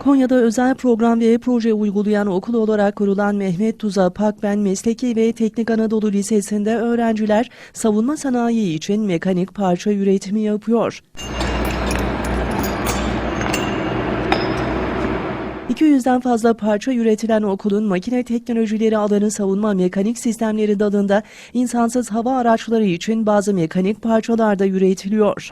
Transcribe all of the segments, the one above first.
Konya'da özel program ve proje uygulayan okul olarak kurulan Mehmet Tuza Pakben Mesleki ve Teknik Anadolu Lisesi'nde öğrenciler savunma sanayi için mekanik parça üretimi yapıyor. 200'den fazla parça üretilen okulun makine teknolojileri alanı savunma mekanik sistemleri dalında insansız hava araçları için bazı mekanik parçalar da üretiliyor.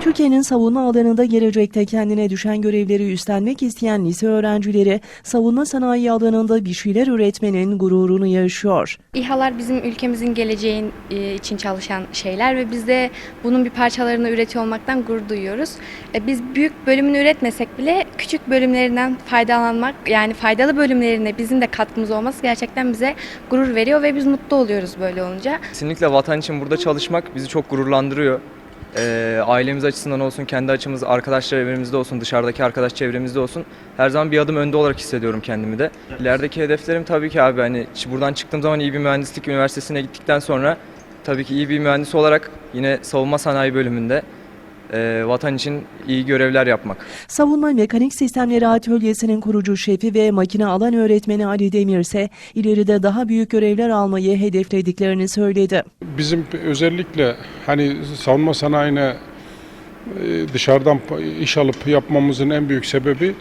Türkiye'nin savunma alanında gelecekte kendine düşen görevleri üstlenmek isteyen lise öğrencileri savunma sanayi alanında bir şeyler üretmenin gururunu yaşıyor. İHA'lar bizim ülkemizin geleceğin e, için çalışan şeyler ve biz de bunun bir parçalarını üretiyor olmaktan gurur duyuyoruz. E, Biz büyük bölümünü üretmesek bile küçük bölümlerinden faydalanmak yani faydalı bölümlerine bizim de katkımız olması gerçekten bize gurur veriyor ve biz mutlu oluyoruz böyle olunca. Kesinlikle vatan için burada çalışmak bizi çok gururlandırıyor. Ee, ailemiz açısından olsun, kendi açımız, arkadaş çevremizde olsun, dışarıdaki arkadaş çevremizde olsun. Her zaman bir adım önde olarak hissediyorum kendimi de. İlerideki hedeflerim tabii ki abi hani buradan çıktığım zaman iyi bir mühendislik üniversitesine gittikten sonra tabii ki iyi bir mühendis olarak yine savunma sanayi bölümünde e, vatan için iyi görevler yapmak. Savunma Mekanik Sistemleri Atölyesi'nin kurucu şefi ve makine alan öğretmeni Ali Demir ise ileride daha büyük görevler almayı hedeflediklerini söyledi. Bizim özellikle hani savunma sanayine e, dışarıdan iş alıp yapmamızın en büyük sebebi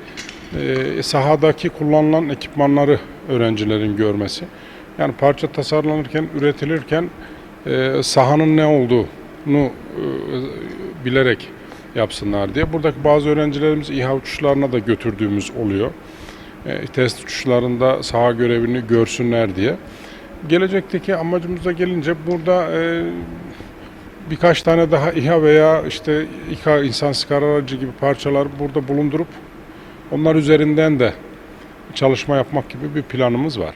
e, sahadaki kullanılan ekipmanları öğrencilerin görmesi. Yani parça tasarlanırken, üretilirken e, sahanın ne olduğunu e, bilerek yapsınlar diye. Buradaki bazı öğrencilerimiz İHA uçuşlarına da götürdüğümüz oluyor. E, test uçuşlarında saha görevini görsünler diye. Gelecekteki amacımıza gelince burada e, birkaç tane daha İHA veya işte İHA insansız karar aracı gibi parçalar burada bulundurup onlar üzerinden de çalışma yapmak gibi bir planımız var.